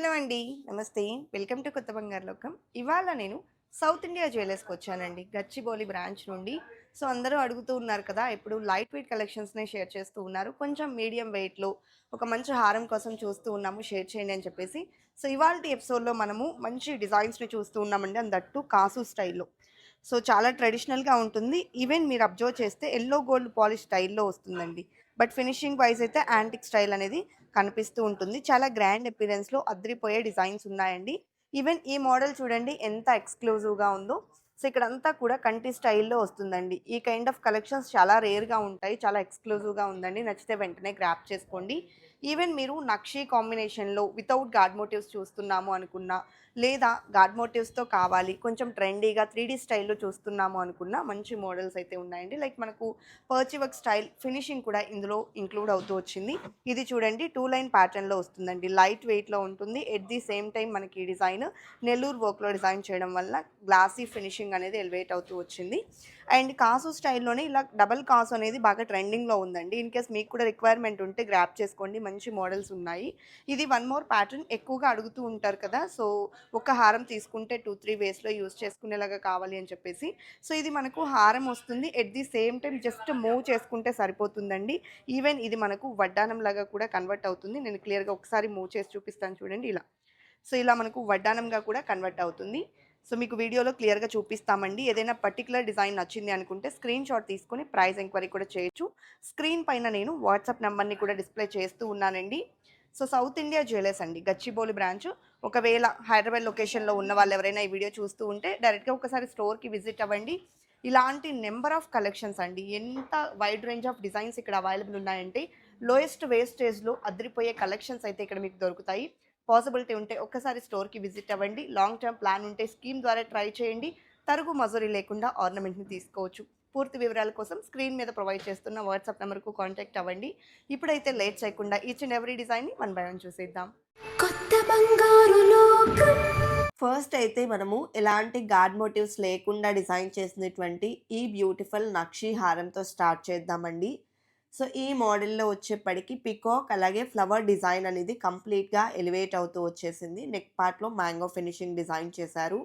Hello అండి. నమస్తే. Welcome to కొత్త బంగారు లోకం. ఇవాళ నేను సౌత్ ఇండియా జ్యువెలర్స్కి వచ్చానండి. గచ్చిబౌలి బ్రాంచ్ నుండి. సో అందరూ అడుగుతూ ఉన్నారు కదా ఇప్పుడు లైట్ వెయిట్ కలెక్షన్స్నే షేర్ చేస్తూ ఉన్నారు. కొంచెం మీడియం వెయిట్లో ఒక మంచి హారం కోసం చూస్తూ ఉన్నాము. షేర్ చేయండి అని చెప్పేసి. సో ఇవాళ ఎపిసోడ్లో మనము మంచి డిజైన్స్ని చూస్తూ ఉన్నామండి. అందట్టు కాసు స్టైల్లో సో చాలా ట్రెడిషనల్గా ఉంటుంది. ఈవెన్ మీరు అబ్జర్వ్ చేస్తే ఎల్లో గోల్డ్ పాలిష్ స్టైల్లో వస్తుందండి. బట్ ఫినిషింగ్ వైజ్ అయితే యాంటిక్ స్టైల్ అనేది కనిపిస్తూ ఉంటుంది. చాలా గ్రాండ్ అపిరెన్స్లో అద్రిపోయే డిజైన్స్ ఉన్నాయండి. ఈవెన్ ఈ మోడల్ చూడండి ఎంత ఎక్స్క్లూజివ్గా ఉందో. సో ఇక్కడ అంతా కూడా కంటి స్టైల్లో వస్తుందండి. ఈ కైండ్ ఆఫ్ కలెక్షన్స్ చాలా రేర్గా ఉంటాయి. చాలా ఎక్స్క్లూజివ్గా ఉందండి. నచ్చితే వెంటనే గ్రాప్ చేసుకోండి. ఈవెన్ మీరు నక్షీ కాంబినేషన్లో వితౌట్ గాడ్ మోటివ్స్ చూస్తున్నాము అనుకున్నా లేదా గాడ్ మోటివ్స్తో కావాలి కొంచెం ట్రెండీగా త్రీ డీ స్టైల్లో చూస్తున్నాము అనుకున్న మంచి మోడల్స్ అయితే ఉన్నాయండి. లైక్ మనకు పర్చి వర్క్ స్టైల్ ఫినిషింగ్ కూడా ఇందులో ఇంక్లూడ్ అవుతూ వచ్చింది. ఇది చూడండి టూ లైన్ ప్యాటర్న్లో వస్తుందండి. లైట్ వెయిట్లో ఉంటుంది. ఎట్ ది సేమ్ టైం మనకి ఈ డిజైన్ నెల్లూరు వర్క్లో డిజైన్ చేయడం వల్ల గ్లాసీ ఫినిషింగ్ అనేది ఎలివేట్ అవుతూ వచ్చింది. అండ్ కాసు స్టైల్లోనే ఇలా డబల్ కాసు అనేది బాగా ట్రెండింగ్లో ఉందండి. ఇన్ కేస్ మీకు కూడా రిక్వైర్మెంట్ ఉంటే గ్రాప్ చేసుకోండి. మంచి మోడల్స్ ఉన్నాయి. ఇది వన్ మోర్ ప్యాటర్న్ ఎక్కువగా అడుగుతూ ఉంటారు కదా సో ఒక హారం తీసుకుంటే టూ త్రీ వేస్లో యూస్ చేసుకునేలాగా కావాలి అని చెప్పేసి. సో ఇది మనకు హారం వస్తుంది. At the same time just move చేసుకుంటే సరిపోతుందండి. ఈవెన్ ఇది మనకు వడ్డానం లాగా కూడా కన్వర్ట్ అవుతుంది. నేను క్లియర్గా ఒకసారి మూవ్ చేసి చూపిస్తాను చూడండి ఇలా. సో ఇలా మనకు వడ్డానంగా కూడా కన్వర్ట్ అవుతుంది. సో మీకు వీడియోలో క్లియర్గా చూపిస్తామండి. ఏదైనా పర్టికులర్ డిజైన్ నచ్చింది అనుకుంటే స్క్రీన్ షాట్ తీసుకొని ప్రైస్ ఎంక్వైరీ కూడా చేయొచ్చు. స్క్రీన్ పైన నేను వాట్సాప్ నెంబర్ని కూడా డిస్ప్లే చేస్తూ ఉన్నానండి. సో సౌత్ ఇండియా జ్యువెలర్స్ అండి. గచ్చిబౌలి బ్రాంచ్. ఒకవేళ హైదరాబాద్ లొకేషన్లో ఉన్న వాళ్ళు ఎవరైనా ఈ వీడియో చూస్తూ ఉంటే డైరెక్ట్గా ఒకసారి స్టోర్కి విజిట్ అవ్వండి. ఇలాంటి నెంబర్ ఆఫ్ కలెక్షన్స్ అండి. ఎంత వైడ్ రేంజ్ ఆఫ్ డిజైన్స్ ఇక్కడ అవైలబుల్ ఉన్నాయంటే లోయెస్ట్ వేస్టేజ్లో అదిరిపోయే కలెక్షన్స్ అయితే ఇక్కడ మీకు దొరుకుతాయి. పాసిబిలిటీ ఉంటే ఒక్కసారి స్టోర్కి విజిట్ అవ్వండి. లాంగ్ టర్మ్ ప్లాన్ ఉంటే స్కీమ్ ద్వారా ట్రై చేయండి. తరుగు మజూరీ లేకుండా ఆర్నమెంట్ని తీసుకోవచ్చు. పూర్తి వివరాల కోసం స్క్రీన్ మీద ప్రొవైడ్ చేస్తున్న వాట్సాప్ నెంబర్కు కాంటాక్ట్ అవ్వండి. ఇప్పుడైతే లేట్ చేయకుండా ఈచ్ అండ్ ఎవ్రీ డిజైన్ని వన్ బై వన్ చూసేద్దాం. కొత్త బంగారు లోకం. ఫస్ట్ అయితే మనము ఎలాంటి గాడ్ మోటివ్స్ లేకుండా డిజైన్ చేసినటువంటి ఈ బ్యూటిఫుల్ నక్షీ హారంతో స్టార్ట్ చేద్దామండి. సో ఈ మోడల్లో వచ్చేప్పటికి పికాక్ అలాగే ఫ్లవర్ డిజైన్ అనేది కంప్లీట్గా ఎలివేట్ అవుతూ వచ్చేసింది. నెక్ పార్ట్లో మ్యాంగో ఫినిషింగ్ డిజైన్ చేశారు.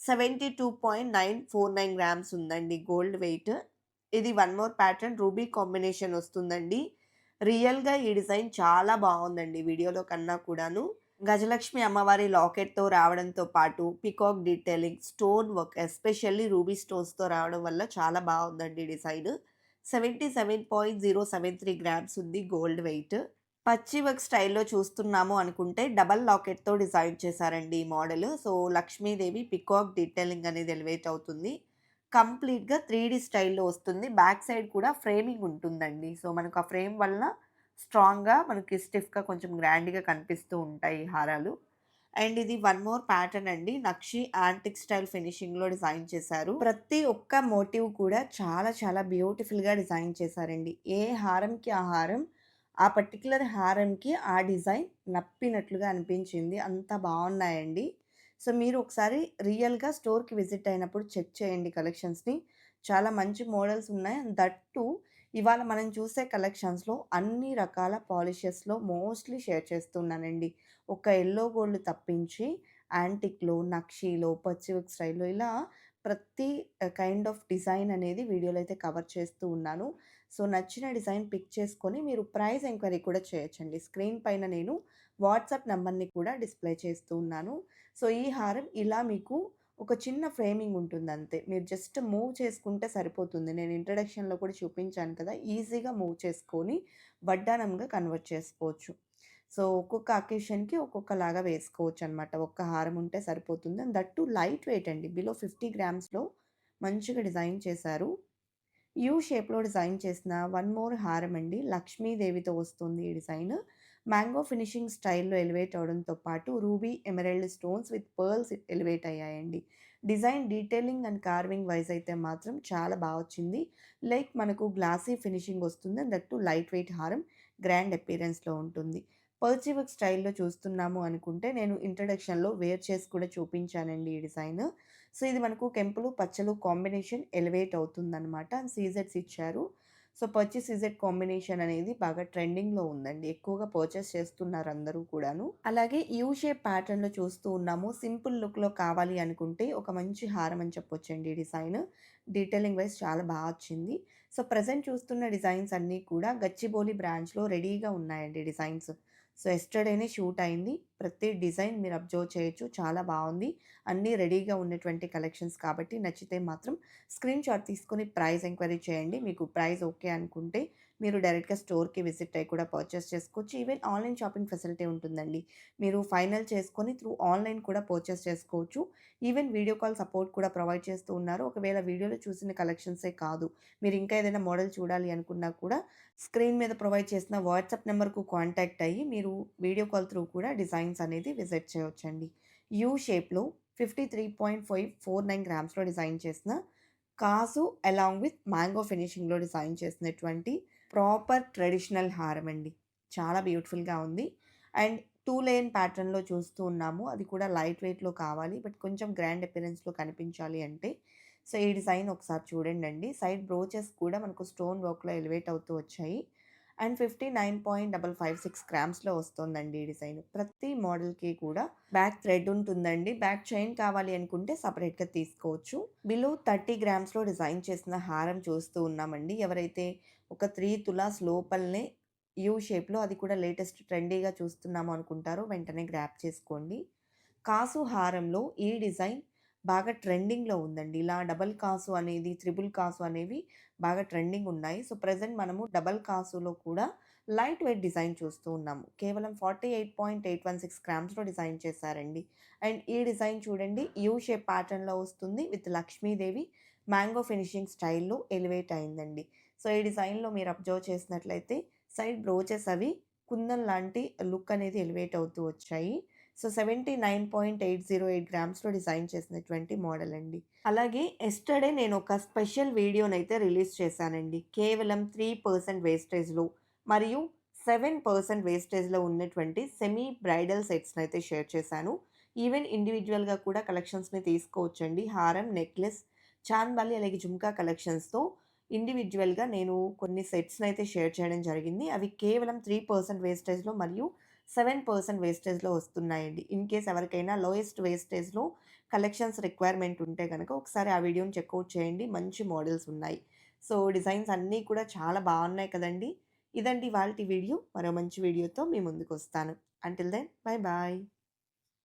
Seventy two point nine four nine grams ఉందండి గోల్డ్ వెయిట్. ఇది one more pattern ruby combination వస్తుందండి. రియల్గా ఈ డిజైన్ చాలా బాగుందండి వీడియోలో కన్నా కూడాను. గజలక్ష్మి అమ్మవారి లాకెట్తో రావడంతో పాటు peacock detailing stone work especially ruby స్టోన్స్తో రావడం వల్ల చాలా బాగుందండి design. Seventy seven point zero seven three grams ఉంది గోల్డ్ వెయిట్. పచ్చి వర్క్ స్టైల్లో చూస్తున్నాము అనుకుంటే డబల్ లాకెట్తో డిజైన్ చేశారండి ఈ model. So Lakshmidevi peacock detailing అనేది ఎలివేట్ అవుతుంది. కంప్లీట్గా త్రీ డీ స్టైల్లో వస్తుంది. బ్యాక్ సైడ్ కూడా ఫ్రేమింగ్ ఉంటుందండి. సో మనకు ఆ ఫ్రేమ్ వలన స్ట్రాంగ్గా మనకి స్టిఫ్గా కొంచెం గ్రాండ్గా కనిపిస్తూ ఉంటాయి ఈ హారాలు. అండ్ ఇది వన్ మోర్ ప్యాటర్న్ అండి. నక్షి యాంటిక్ స్టైల్ ఫినిషింగ్లో డిజైన్ చేశారు. ప్రతి ఒక్క మోటివ్ కూడా చాలా చాలా బ్యూటిఫుల్గా డిజైన్ చేశారండి. ఏ హారంకి ఆ హారం ఆ పర్టికులర్ హారంకి ఆ డిజైన్ నప్పినట్లుగా అనిపించింది. అంత బాగున్నాయండి. సో మీరు ఒకసారి రియల్గా స్టోర్కి విజిట్ అయినప్పుడు చెక్ చేయండి కలెక్షన్స్ని. చాలా మంచి మోడల్స్ ఉన్నాయి. దట్టు ఇవాళ మనం చూసే కలెక్షన్స్లో అన్ని రకాల పాలిషెస్లో మోస్ట్లీ షేర్ చేస్తున్నానండి. ఒక ఎల్లో గోల్డ్ తప్పించి యాంటిక్లో నక్షీలో పచ్చివిక్ స్టైల్లో ఇలా ప్రతి కైండ్ ఆఫ్ డిజైన్ అనేది వీడియోలో అయితే కవర్ చేస్తూ ఉన్నాను. సో నచ్చిన డిజైన్ పిక్ చేసుకొని మీరు ప్రైస్ ఎంక్వైరీ కూడా చేయొచ్చండి. స్క్రీన్ పైన నేను వాట్సాప్ నెంబర్ని కూడా డిస్ప్లే చేస్తూ ఉన్నాను. సో ఈ హారం ఇలా మీకు ఒక చిన్న ఫ్రేమింగ్ ఉంటుంది అంతే. మీరు జస్ట్ మూవ్ చేసుకుంటే సరిపోతుంది. నేను ఇంట్రడక్షన్లో కూడా చూపించాను కదా ఈజీగా మూవ్ చేసుకొని వడ్డానంగా కన్వర్ట్ చేసుకోవచ్చు. సో ఒక్కొక్క అకేషన్కి ఒక్కొక్కలాగా వేసుకోవచ్చు అనమాట ఒక్క హారం ఉంటే సరిపోతుంది. అండ్ దట్టు లైట్ వెయిట్ అండి. బిలో ఫిఫ్టీ గ్రామ్స్లో మంచిగా డిజైన్ చేశారు. యూ షేప్లో డిజైన్ చేసిన వన్ మోర్ హారం అండి. లక్ష్మీదేవితో వస్తుంది ఈ డిజైన్. మ్యాంగో ఫినిషింగ్ స్టైల్లో ఎలివేట్ అవడంతో పాటు ruby emerald stones with pearls elevate అయ్యాయండి. Design detailing and carving wise అయితే మాత్రం చాలా బాగా వచ్చింది. లైక్ మనకు గ్లాసీ ఫినిషింగ్ వస్తుంది. అండ్ దట్టు లైట్ వెయిట్ హారం గ్రాండ్ అపీరెన్స్లో ఉంటుంది. పర్చి వర్క్ స్టైల్లో చూస్తున్నాము అనుకుంటే నేను ఇంట్రడక్షన్లో వేర్ చేసి కూడా చూపించానండి ఈ డిజైన్ సో ఇది మనకు కెంపులు పచ్చలు కాంబినేషన్ ఎలివేట్ అవుతుందన్నమాట అండ్ సీజెట్స్ ఇచ్చారు సో పర్చేస్ సీజెట్ కాంబినేషన్ అనేది బాగా ట్రెండింగ్‌లో ఉందండి. ఎక్కువగా పర్చేస్ చేస్తున్నారు అందరూ కూడాను. అలాగే యూ షేప్ ప్యాటర్న్‌లో చూస్తూ ఉన్నాము. సింపుల్ లుక్‌లో కావాలి అనుకుంటే ఒక మంచి హారం అని చెప్పొచ్చండి ఈ డిజైన్. డీటెయిలింగ్ వైస్ చాలా బాగా వచ్చింది. సో ప్రజెంట్ చూస్తున్న డిజైన్స్ అన్నీ కూడా గచ్చిబౌలి బ్రాంచ్‌లో రెడీగా ఉన్నాయండి డిజైన్స్. సో ఎస్టర్డేనే షూట్ అయింది. ప్రతి డిజైన్ మీరు అబ్జర్వ్ చేయొచ్చు. చాలా బాగుంది అన్నీ రెడీగా ఉన్నటువంటి కలెక్షన్స్ కాబట్టి నచ్చితే మాత్రం స్క్రీన్ షాట్ తీసుకొని ప్రైస్ ఎంక్వైరీ చేయండి. మీకు ప్రైస్ ఓకే అనుకుంటే మీరు డైరెక్ట్‌గా స్టోర్‌కి విజిట్ అయ్యి కూడా పర్చేస్ చేసుకోవచ్చు. ఈవెన్ ఆన్‌లైన్ షాపింగ్ ఫెసిలిటీ ఉంటుందండి. మీరు ఫైనల్ చేసుకొని త్రూ ఆన్‌లైన్ కూడా పర్చేస్ చేసుకోవచ్చు. ఈవెన్ వీడియో కాల్ సపోర్ట్ కూడా ప్రొవైడ్ చేస్తూ ఉన్నారు. ఒకవేళ వీడియోలో చూసిన కలెక్షన్సే కాదు. మీరు ఇంకా ఏదైనా మోడల్ చూడాలి అనుకున్నా కూడా స్క్రీన్ మీద ప్రొవైడ్ చేసిన వాట్సాప్ నెంబర్కు కాంటాక్ట్ అయ్యి మీరు వీడియో కాల్ త్రూ కూడా డిజైన్ డిజైన్స్ అనేది విజిట్ చేయొచ్చండి. యూ షేప్‌లో 53.549 గ్రామ్స్‌లో డిజైన్ చేసిన కాసు అలాంగ్ విత్ మ్యాంగో ఫినిషింగ్‌లో డిజైన్ చేసినటువంటి ప్రాపర్ ట్రెడిషనల్ హారం అండి. చాలా బ్యూటిఫుల్‌గా ఉంది. అండ్ టూ లేన్ ప్యాటర్న్‌లో చూస్తూ ఉన్నాము. అది కూడా లైట్ వెయిట్‌లో కావాలి. బట్ కొంచెం గ్రాండ్ అపిరెన్స్లో కనిపించాలి అంటే సో ఈ డిజైన్ ఒకసారి చూడండండి. సైడ్ బ్రోచెస్ కూడా మనకు స్టోన్ వర్క్‌లో ఎలివేట్ అవుతూ వచ్చాయి. అండ్ 59.556 గ్రామ్స్‌లో వస్తుందండి ఈ డిజైన్. ప్రతి మోడల్‌కి కూడా బ్యాక్ థ్రెడ్ ఉంటుందండి. బ్యాక్ చైన్ కావాలి అనుకుంటే సపరేట్గా తీసుకోవచ్చు. బిలో 30 గ్రామ్స్‌లో డిజైన్ చేసిన హారం చూస్తూ ఉన్నామండి. ఎవరైతే ఒక త్రీ తులాస్ లోపలనే యూ షేప్‌లో అది కూడా లేటెస్ట్ ట్రెండీగా చూస్తున్నాము అనుకుంటారో వెంటనే గ్రాప్ చేసుకోండి. కాసు హారంలో ఈ డిజైన్ బాగా ట్రెండింగ్‌లో ఉందండి. ఇలా డబల్ కాసు అనేది, త్రిబుల్ కాసు అనేవి బాగా ట్రెండింగ్ ఉన్నాయి. సో ప్రజెంట్ మనము డబల్ కాసులో కూడా లైట్ వెయిట్ డిజైన్ చూస్తూ ఉన్నాము. కేవలం 48.816 గ్రామ్స్‌లో డిజైన్ చేశారండి. అండ్ ఈ డిజైన్ చూడండి యూ షేప్ ప్యాటర్న్‌లో వస్తుంది. విత్ లక్ష్మీదేవి మ్యాంగో ఫినిషింగ్ స్టైల్‌లో ఎలివేట్ అయిందండి. సో ఈ డిజైన్‌లో మీరు అబ్జర్వ్ చేసినట్లయితే సైడ్ బ్రోచెస్ అవి కుందన్ లాంటి లుక్ అనేది ఎలివేట్ అవుతూ వచ్చాయి. సో 79.808 గ్రామ్స్‌లో డిజైన్ చేసినటువంటి మోడల్ అండి. అలాగే ఎస్టర్డే నేను ఒక స్పెషల్ వీడియోనైతే రిలీజ్ చేశానండి. కేవలం త్రీ పర్సెంట్ వేస్టేజ్‌లో మరియు సెవెన్ పర్సెంట్ వేస్టేజ్‌లో ఉన్నటువంటి సెమీ బ్రైడల్ సెట్స్ని అయితే షేర్ చేశాను. ఈవెన్ ఇండివిజువల్గా కూడా కలెక్షన్స్‌ని తీసుకోవచ్చండి. హారం, నెక్లెస్, చాన్‌బాలి అలాగే జుంకా కలెక్షన్స్‌తో ఇండివిజువల్గా నేను కొన్ని సెట్స్‌నైతే షేర్ చేయడం జరిగింది. అవి కేవలం త్రీ పర్సెంట్ వేస్టేజ్‌లో మరియు సెవెన్ పర్సెంట్ వేస్టేజ్‌లో వస్తున్నాయండి. ఇన్ కేస్ ఎవరికైనా లోయెస్ట్ వేస్టేజ్‌లో కలెక్షన్స్ రిక్వైర్మెంట్ ఉంటే కనుక ఒకసారి ఆ వీడియోని చెక్అవుట్ చేయండి. మంచి మోడల్స్ ఉన్నాయి. సో డిజైన్స్ అన్నీ కూడా చాలా బాగున్నాయి కదండీ! ఇదండి వాళ్ళ వీడియో. మరో మంచి వీడియోతో మీ ముందుకొస్తాను. Until then bye bye.